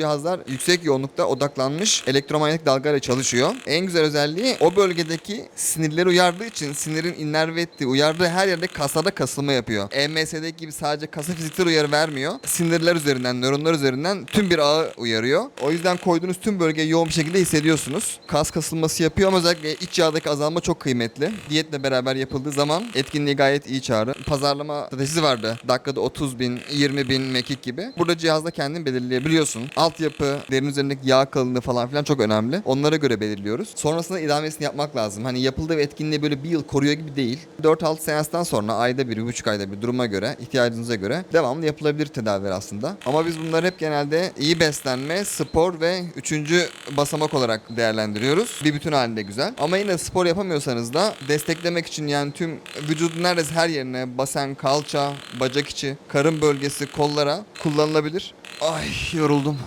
cihazlar yüksek yoğunlukta odaklanmış elektromanyetik dalgalarla çalışıyor. En güzel özelliği o bölgedeki sinirleri uyardığı için sinirin innerve ettiği, uyardığı her yerde kasada kasılma yapıyor. EMS'deki gibi sadece kasa fiziksel uyarı vermiyor. Sinirler üzerinden, nöronlar üzerinden tüm bir ağı uyarıyor. O yüzden koyduğunuz tüm bölgeyi yoğun bir şekilde hissediyorsunuz. Kas kasılması yapıyor ama özellikle iç yağdaki azalma çok kıymetli. Diyetle beraber yapıldığı zaman etkinliği gayet iyi çağrı. Pazarlama stratejisi vardı. Dakikada 30 bin, 20 bin mekik gibi. Burada cihazda kendin belirleyebiliyorsun. Altyapı, derin üzerindeki yağ kalınlığı falan filan çok önemli. Onlara göre belirliyoruz. Sonrasında idamesini yapmak lazım. Hani yapıldığı ve etkinliği böyle bir yıl koruyor gibi değil. 4-6 seanstan sonra ayda bir, bir buçuk ayda bir duruma göre, ihtiyacınıza göre devamlı yapılabilir tedaviler aslında. Ama biz bunları hep genelde iyi beslenme, spor ve üçüncü basamak olarak değerlendiriyoruz. Bir bütün halinde güzel. Ama yine spor yapamıyorsanız da desteklemek için yani tüm vücudun neredeyse her yerine basen, kalça, bacak içi, karın bölgesi, kollara kullanılabilir. Ay yoruldum.